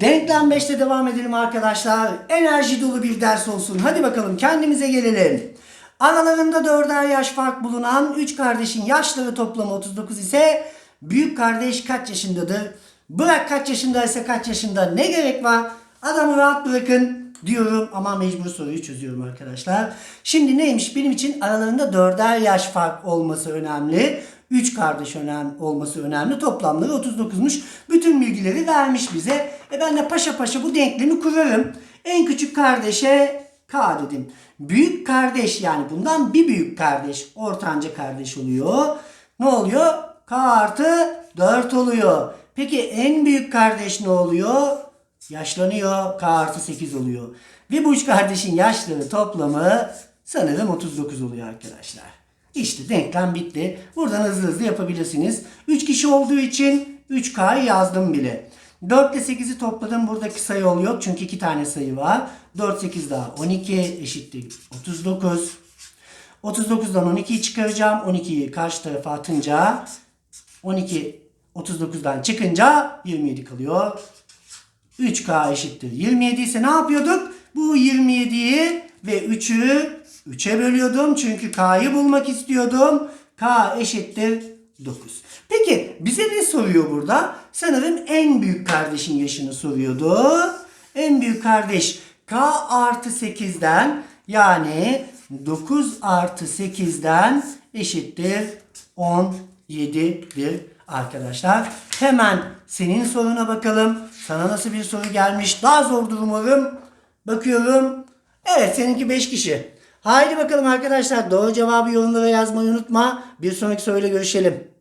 Denklem 5'te devam edelim arkadaşlar. Enerji dolu bir ders olsun. Hadi bakalım kendimize gelelim. Aralarında dörder yaş fark bulunan 3 kardeşin yaşları toplamı 39 ise büyük kardeş kaç yaşındadır? Bırak kaç yaşındaysa kaç yaşında ne gerek var? Adamı rahat bırakın diyorum ama mecbur soruyu çözüyorum arkadaşlar. Şimdi neymiş? Benim için aralarında dörder yaş fark olması önemli. 3 kardeş önem olması önemli. Toplamları 39'muş. Bütün bilgileri vermiş bize. E ben de paşa paşa bu denklemi kurarım. En küçük kardeşe K dedim. Büyük kardeş yani bundan bir büyük kardeş ortanca kardeş oluyor. Ne oluyor? K artı 4 oluyor. Peki en büyük kardeş ne oluyor? Yaşlanıyor. K artı 8 oluyor. Ve bu üç kardeşin yaşları toplamı sanırım 39 oluyor arkadaşlar. İşte denklem bitti. Buradan hızlı hızlı yapabilirsiniz. 3 kişi olduğu için 3K'yı yazdım bile. 4 ile 8'i topladım. Buradaki sayı oluyor. Çünkü 2 tane sayı var. 4, 8 daha 12 eşittir 39. 39'dan 12'yi çıkaracağım. 12'yi karşı tarafa atınca 12 39'dan çıkınca 27 kalıyor. 3K eşittir 27 ise ne yapıyorduk? Bu 27'yi ve 3'ü 3'e bölüyordum. Çünkü K'yı bulmak istiyordum. K eşittir 9. Peki bize ne soruyor burada? Sanırım en büyük kardeşin yaşını soruyordu. En büyük kardeş K artı 8'den yani 9 artı 8'den eşittir 17'dir arkadaşlar. Hemen senin soruna bakalım. Sana nasıl bir soru gelmiş? Daha zor umarım. Bakıyorum. Evet seninki 5 kişi. Haydi bakalım arkadaşlar doğru cevabı yorumlara yazmayı unutma. Bir sonraki soruyla görüşelim.